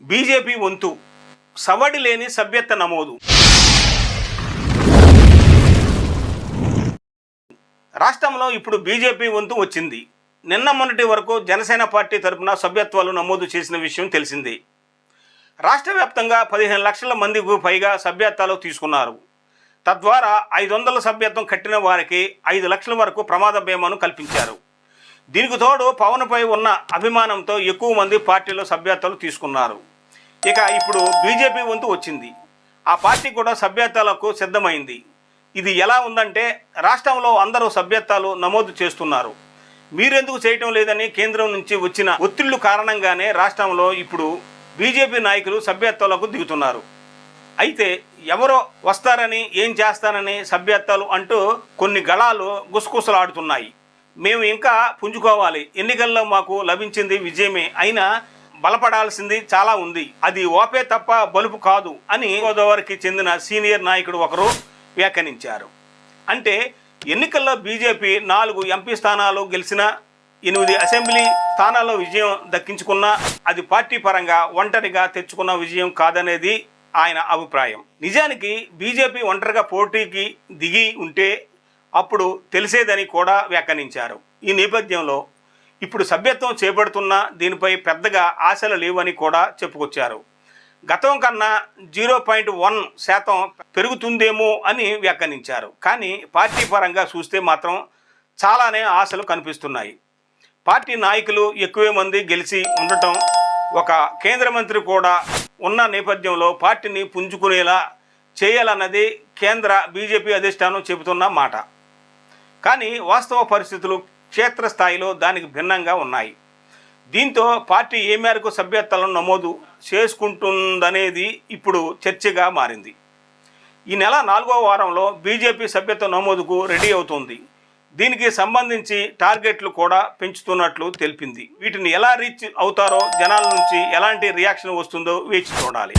BJP వంతు సవడి లేని సభ్యత్వ నమోదు. రాష్ట్రంలో ఇప్పుడు బీజేపీ వంతు వచ్చింది. నిన్న మొన్నటి వరకు జనసేన పార్టీ తరపున సభ్యత్వాలు నమోదు చేసిన విషయం తెలిసిందే. రాష్ట్ర వ్యాప్తంగా పదిహేను లక్షల మందికి పైగా సభ్యత్వాలు తీసుకున్నారు. తద్వారా ఐదు వందల సభ్యత్వం కట్టిన వారికి ఐదు లక్షల వరకు ప్రమాద బీమాను కల్పించారు. దీనికి తోడు పవన్పై ఉన్న అభిమానంతో ఎక్కువ మంది పార్టీలో సభ్యత్వాలు తీసుకున్నారు. ఇక ఇప్పుడు బీజేపీ వంతు వచ్చింది. ఆ పార్టీ కూడా సభ్యత్వాలకు సిద్ధమైంది. ఇది ఎలా ఉందంటే రాష్ట్రంలో అందరూ సభ్యత్వాలు నమోదు చేస్తున్నారు. మీరెందుకు చేయటం లేదని కేంద్రం నుంచి వచ్చిన ఒత్తిళ్ళు కారణంగానే రాష్ట్రంలో ఇప్పుడు బీజేపీ నాయకులు సభ్యత్వాలకు దిగుతున్నారు. అయితే ఎవరో వస్తారని ఏం చేస్తారని సభ్యత్వాలు అంటూ కొన్ని గళాలు గుసగుసలాడుతున్నాయి. మేము ఇంకా పుంజుకోవాలి. ఎన్నికల్లో మాకు లభించింది విజయమే. అయినా బలపడాల్సింది చాలా ఉంది. అది ఓపే తప్ప బలుపు కాదు అని గోదావరికి చెందిన సీనియర్ నాయకుడు ఒకరు వ్యాఖ్యానించారు. అంటే ఎన్నికల్లో బీజేపీ నాలుగు ఎంపీ స్థానాలు గెలిచిన ఎనిమిది అసెంబ్లీ స్థానాల్లో విజయం దక్కించుకున్న అది పార్టీ పరంగా ఒంటరిగా తెచ్చుకున్న విజయం కాదనేది ఆయన అభిప్రాయం. నిజానికి బీజేపీ ఒంటరిగా పోటీకి దిగి ఉంటే అప్పుడు తెలిసేదని కూడా వ్యాఖ్యానించారు. ఈ నేపథ్యంలో ఇప్పుడు సభ్యత్వం చేపడుతున్న దీనిపై పెద్దగా ఆశలు లేవని కూడా చెప్పుకొచ్చారు. గతం కన్నా జీరో పాయింట్ వన్ శాతం పెరుగుతుందేమో అని వ్యాఖ్యానించారు. కానీ పార్టీ పరంగా చూస్తే మాత్రం చాలానే ఆశలు కనిపిస్తున్నాయి. పార్టీ నాయకులు ఎక్కువే మంది గెలిచి ఉండటం ఒక కేంద్ర మంత్రి కూడా ఉన్న నేపథ్యంలో పార్టీని పుంజుకునేలా చేయాలన్నది కేంద్ర బీజేపీ అధిష్టానం చెబుతున్న మాట. కానీ వాస్తవ పరిస్థితులు క్షేత్రస్థాయిలో దానికి భిన్నంగా ఉన్నాయి. దీంతో పార్టీ ఏ మేరకు సభ్యత్వాలను నమోదు చేసుకుంటుందనేది ఇప్పుడు చర్చగా మారింది. ఈ నెల నాలుగో వారంలో బీజేపీ సభ్యత్వ నమోదుకు రెడీ అవుతుంది. దీనికి సంబంధించి టార్గెట్లు కూడా పెంచుతున్నట్లు తెలిపింది. వీటిని ఎలా రీచ్ అవుతారో జనాల నుంచి ఎలాంటి రియాక్షన్ వస్తుందో వేచి చూడాలి.